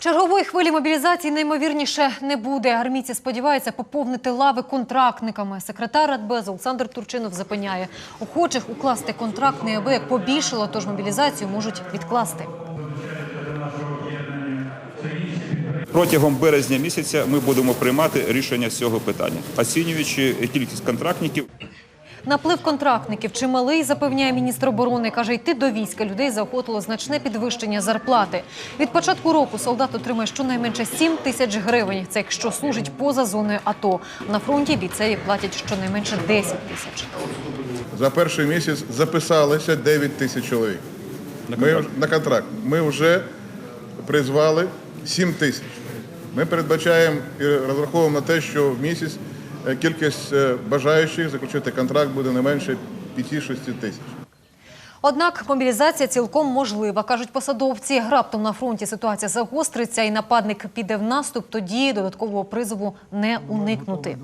Чергової хвилі мобілізації наймовірніше не буде. Армійці сподіваються поповнити лави контрактниками. Секретар Радбезу Олександр Турчинов запевняє, охочих укласти контракт неабияк побільшало, тож мобілізацію можуть відкласти. Протягом березня місяця ми будемо приймати рішення з цього питання, оцінюючи кількість контрактників. Наплив контрактників чималий, запевняє міністр оборони. Каже, йти до війська людей заохотило значне підвищення зарплати. Від початку року солдат отримає щонайменше 7 тисяч гривень. Це якщо служить поза зоною АТО. На фронті бійцеві платять щонайменше 10 тисяч. За перший місяць записалися 9 тисяч чоловік. На контракт. Ми, на контракт. Ми вже призвали 7 тисяч. Ми передбачаємо і розраховуємо на те, що в місяць кількість е, бажаючих заключити контракт буде не менше 5-6 тисяч. Однак мобілізація цілком можлива, кажуть посадовці. Раптом на фронті ситуація загостриться і нападник піде в наступ, тоді додаткового призову не уникнути.